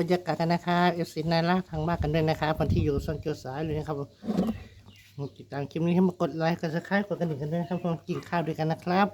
บรรยากาศกันนะครับเอฟซีนาร่าทางมากกันด้วยนะครับคนที่อยู่ส่วนเกียวสายเลยนะครับติดตามคลิปนี้ให้มากดไลค์กดซับสไครต์กดกระดิ่งกันด้วยนะครับผมกินข้าวด้วยกันนะครับ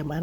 เดี๋ยวม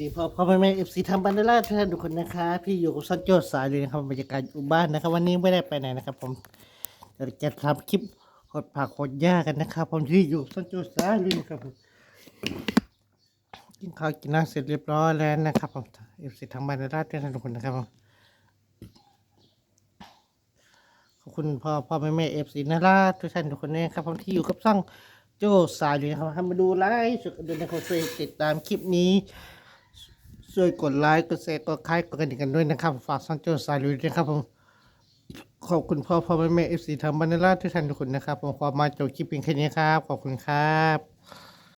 ดีพอพ่อแม่แม่เอฟซีทำบันเดล่าทุกท่านทุกคนนะคะ พี่อยู่กับซันโจสายเลยนะครับบรรยากาศอยู่บ้านนะครับ วันนี้ไม่ได้ไปไหนนะครับ ผมเดี๋ยวจะทำคลิปหดผักหดหญ้ากันนะครับ ผมที่อยู่ซันโจสายเลยนะครับผมกินข้าวกินน้ำเสร็จเรียบร้อยแล้วนะครับผมเอฟซีทำบันเดล่าทุกท่านทุกคนนะครับผมขอบคุณพ่อพ่อแม่แม่เอฟซีนาราทุกท่านทุกคนนะครับผมที่อยู่กับช่องโจสายเลยนะครับมาดูไลฟ์สดกันด้วยนะครับช่วยติดตามคลิปนี้ ช่วยกดไลค์ กดแชร์ กดคลายกดกระดิ่งกันด้วยนะครับ ฝากซังโจสายลุยด้วยครับผม ขอบคุณพ่อพ่อแม่แม่เอฟซีทางบันเดล่าทุกท่านทุกคนนะครับ ผมขอมาจบคลิปเพียงแค่นี้ครับ ขอบคุณครับ